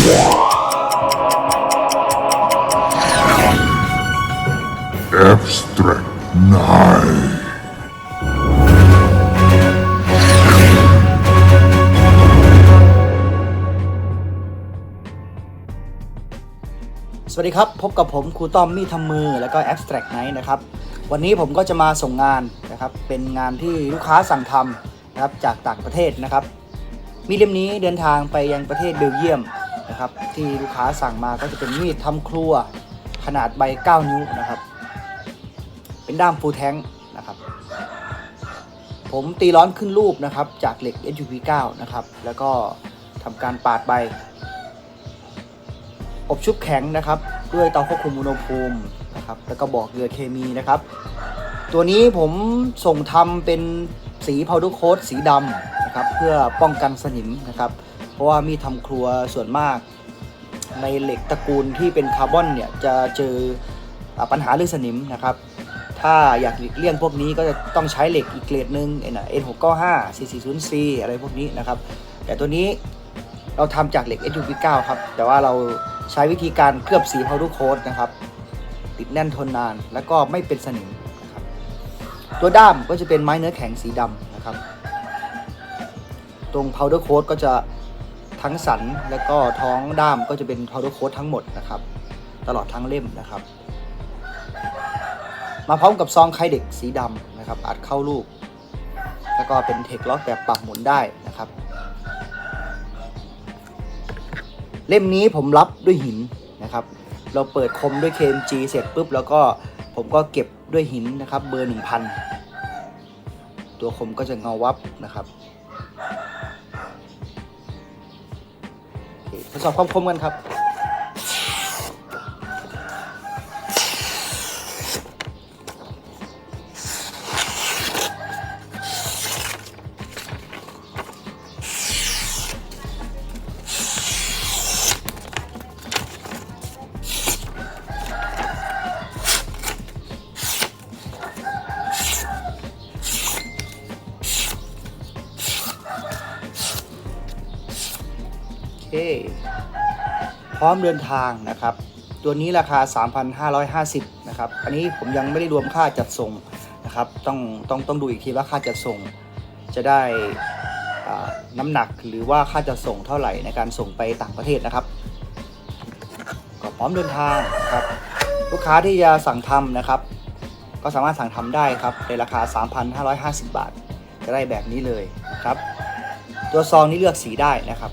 Abstract Nine. สวัสดีครับ พบกับผมครูต้อมมีดทำมือแล้วก็ Abstract Night นะครับ วันนี้ผมก็จะมาส่งงานนะครับ เป็นงานที่ลูกค้าสั่งทำนะครับจากต่างประเทศนะครับ มีเล่มนี้เดินทางไปยังประเทศเบลเยียม นะครับที่ลูกค้าสั่งมาก็จะเป็นมีดทำครัวขนาดใบ 9 นิ้วนะครับ เป็นด้ามฟูแท้งนะครับ ผมตีร้อนขึ้นรูปนะครับ จากเหล็ก SUP9 นะครับ แล้วก็ทำการปาดใบ อบชุบแข็งนะครับ ด้วยเตาควบคุมอุณหภูมินะครับ แล้วก็บอกเกลือเคมีนะครับ ตัวนี้ผมส่งทำเป็นสีพาวเดอร์โค้ดสีดำนะครับ เพื่อป้องกันสนิมนะครับ ราะว่ามีดทำครัวส่วนมาก ในเหล็กตระกูลที่เป็นคาร์บอนเนี่ยจะเจออปัญหาเรื่องสนิมนะครับ ถ้าอยากหลีกเลี่ยงพวกนี้ก็จะต้องใช้เหล็กอีกเกรดหนึ่งเอ็นเอ็นหกเก้าห้าสี่สี่ศูนย์ซีอะไรพวกนี้นะครับ แต่ตัวนี้เราทำจากเหล็ก SUV9 ครับ แต่ว่าเราใช้วิธีการเคลือบสีพาวเดอร์โค้ดนะครับ ติดแน่นทนนานแล้วก็ไม่เป็นสนิมนะครับตัวด้ามก็จะเป็นไม้เนื้อแข็งสีดำนะครับ ตรง powder coat ก็จะ ทั้งสันแล้วก็ท้องด้ามก็จะเป็น powder coat ทั้งหมดนะครับ ตลอดทั้งเล่มนะครับ มาพร้อมกับซองไข่เด็กสีดำนะครับอัดเข้าลูก แล้วก็เป็นเทคล็อกแบบปรับหมุนได้นะครับ เล่มนี้ผมรับด้วยหินนะครับ เราเปิดคมด้วย KMG เสร็จปุ๊บแล้วก็ผมก็เก็บด้วยหินนะครับเบอร์ 1000 ตัวคมก็จะเงาวับนะครับ ทดสอบความคมกันครับ เค พร้อมเดินทางนะครับ ตัวนี้ราคา 3,550นะครับ อันนี้ผมยังไม่ได้รวมค่าจัดส่งนะครับ ต้องต้องต้องดูอีกทีว่าค่าจัดส่ง จะได้น้ำหนักหรือว่าค่าจัดส่งเท่าไหร่ในการส่งไปต่างประเทศนะครับ ก็พร้อมเดินทางนะครับ ลูกค้าที่จะสั่งทำนะครับ ก็สามารถสั่งทำได้ครับในราคา 3,550 บาท จะได้แบบนี้เลยนะครับ ตัวซองนี้เลือกสีได้นะครับ